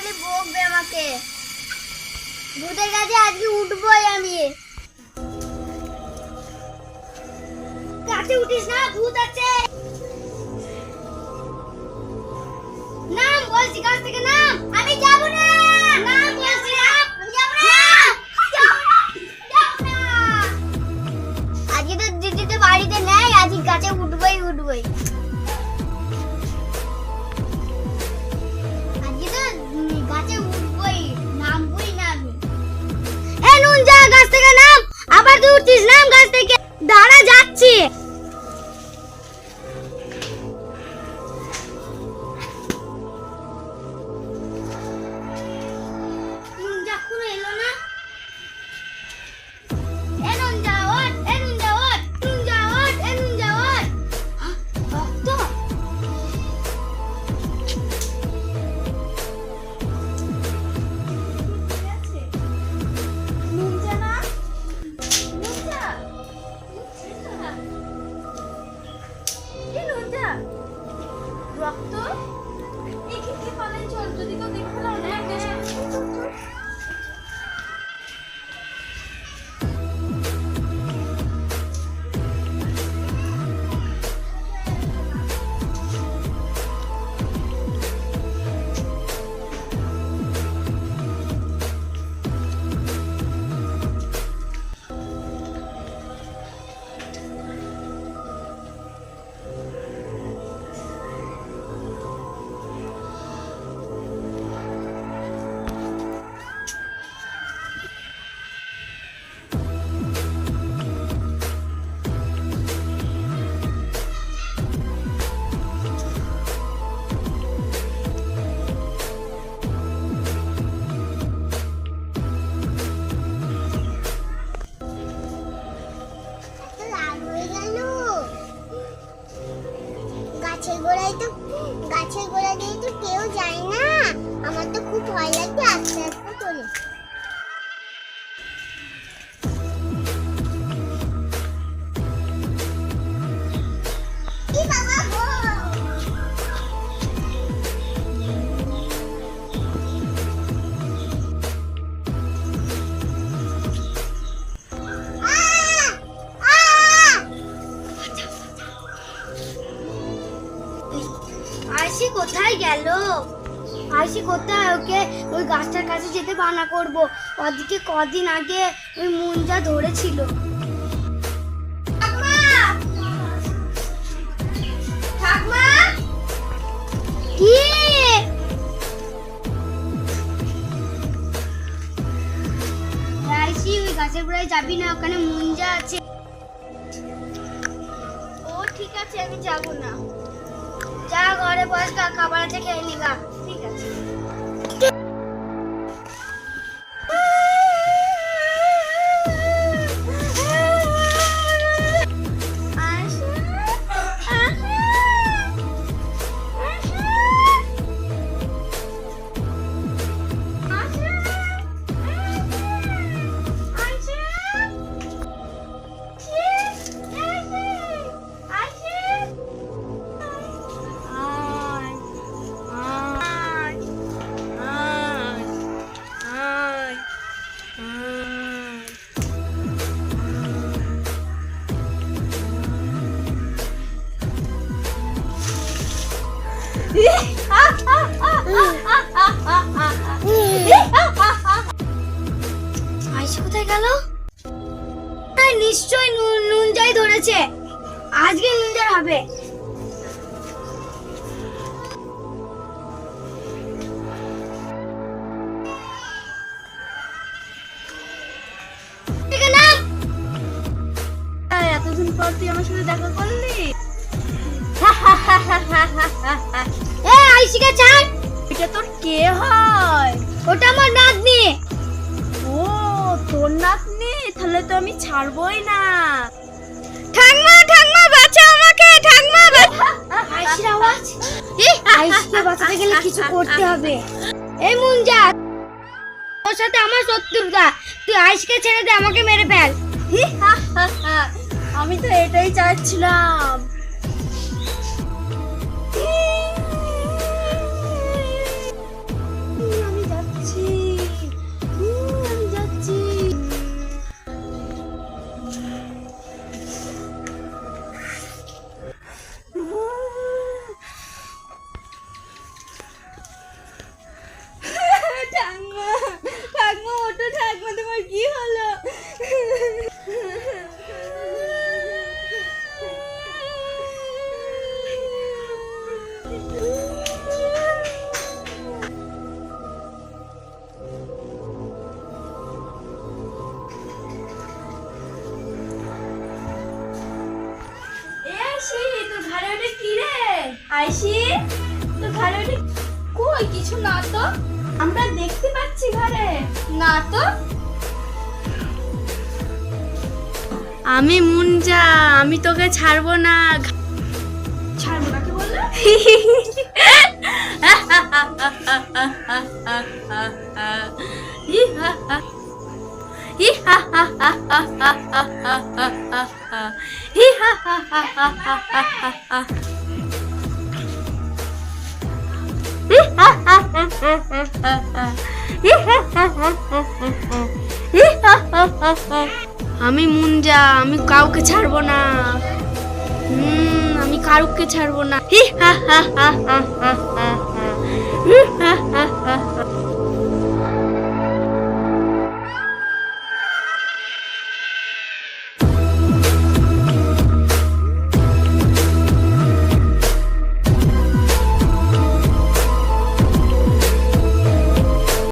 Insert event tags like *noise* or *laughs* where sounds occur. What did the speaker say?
দেখলে বকবে আমাকে। ভূতের কাছে আজকে উঠবোই আমি। কাছে উঠিস না ভূত আছে। আয়সি কোথায় গেল? আয়সি কোথায়? ওকে ওই গাছটার কাছে যেতে বানা করব। ওদিকে কদিন আগে ওই মুঞ্জা ধরেছিল। গাছের গোড়ায় যাবি না, ওখানে মুঞ্জা আছে। ও, ঠিক আছে, আমি যাব না। যা ঘরে বয়স্ক খাবার আছে খেয়ে নিবা ঠিক আছে। আইসি নিশ্চয় নুন যাই ধরেছে। আজকে নুনজার হবে। থেকে নাম। এই, এতদিন পর তুই আমার সাথে দেখা করলি। এ আইসিকা ছাড় এটা তোর কে হয়? ওটা আমার নাতনি। ও তোর নাতনি? তাহলে তো আমি ছাড়বই না। ঠাকমা ঠাকমা বাঁচাও আমাকে ঠাকমা আইসির আওয়াজ? আইসিকে বাঁচাতে গেলে কিছু করতে হবে। এই মুঞ্জা তোর সাথে আমার শত্রুতা। তুই আইসকে ছেড়ে দে আমাকে মেরে ফেল। আমি তো এটাই চাচ্ছিলাম। আইসি তো ঘরে কই কিছু না তো? আমরা দেখতে পাচ্ছি ঘরে। না তো? আমি মুঞ্জা আমি তোকে ছাড়বো না। ছাড়বো না কি বলল? *laughs* আমি মুঞ্জা আমি কাউকে ছাড়বো না আমি কারুকে ছাড়বো না